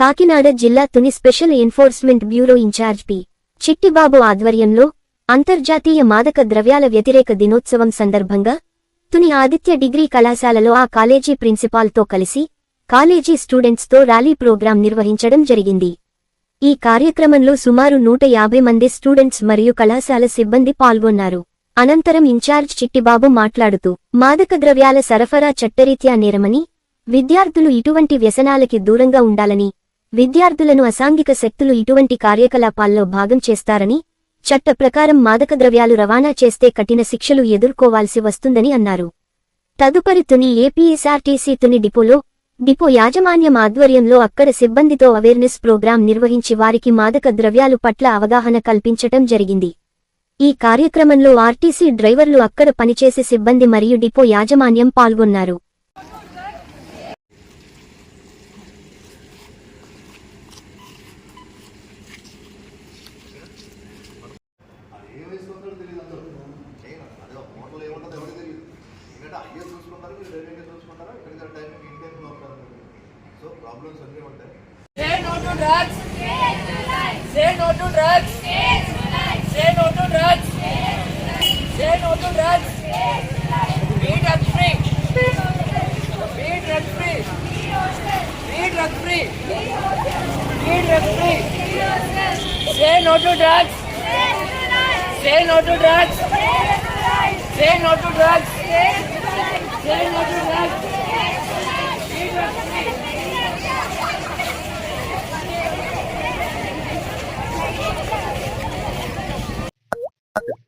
కాకినాడ జిల్లా Tuni special enforcement bureau incharge P. Chittibabu ఆధ్వర్యంలో అంతర్జాతీయ మాదక ద్రవ్యాల వ్యతిరేక దినోత్సవం సందర్భంగా తుని ఆదిత్య డిగ్రీ కళాశాలలో ఆ కాలేజీ ప్రిన్సిపాల్తో కలిసి కాలేజీ స్టూడెంట్స్తో ర్యాలీ ప్రోగ్రాం నిర్వహించడం జరిగింది. ఈ కార్యక్రమంలో సుమారు నూట యాభై మంది స్టూడెంట్స్ మరియు కళాశాల సిబ్బంది పాల్గొన్నారు. అనంతరం ఇన్ఛార్జ్ చిట్టిబాబు మాట్లాడుతూ మాదక ద్రవ్యాల సరఫరా చట్టరీత్యా నేరమని విద్యార్థులు ఇటువంటి వ్యసనాలకి దూరంగా ఉండాలని విద్యార్థులను అసాంఘిక శక్తులు ఇటువంటి కార్యకలాపాల్లో భాగం చేస్తారని చట్ట ప్రకారం మాదక ద్రవ్యాలు రవాణా చేస్తే కఠిన శిక్షలు ఎదుర్కోవాల్సి వస్తుందని అన్నారు. తదుపరి తుని ఏపీఎస్ఆర్టీసీ తుని డిపోలో డిపో యాజమాన్యం ఆధ్వర్యంలో అక్కడ సిబ్బందితో అవేర్నెస్ ప్రోగ్రాం నిర్వహించి వారికి మాదక ద్రవ్యాలు పట్ల అవగాహన కల్పించటం జరిగింది. ఈ కార్యక్రమంలో ఆర్టీసీ డ్రైవర్లు అక్కడ పనిచేసే సిబ్బంది మరియు డిపో యాజమాన్యం పాల్గొన్నారు. ఎందుకంటే ఐఏఎస్ చూసుకుంటారు మీరు రైల్వే చూసుకుంటారు ఇక్కడికి టైమింగ్ ఇన్ టైంలో వస్తారు సో ప్రాబ్లమ్స్ అన్నీ ఉంటాయి Say no to drugs. Say no to drugs. Say no to drugs. Say no to drugs. Be drug free. Be drug free. Be drug free. Be drug free. Say no to drugs. Say no to drugs. Say no to drugs. Say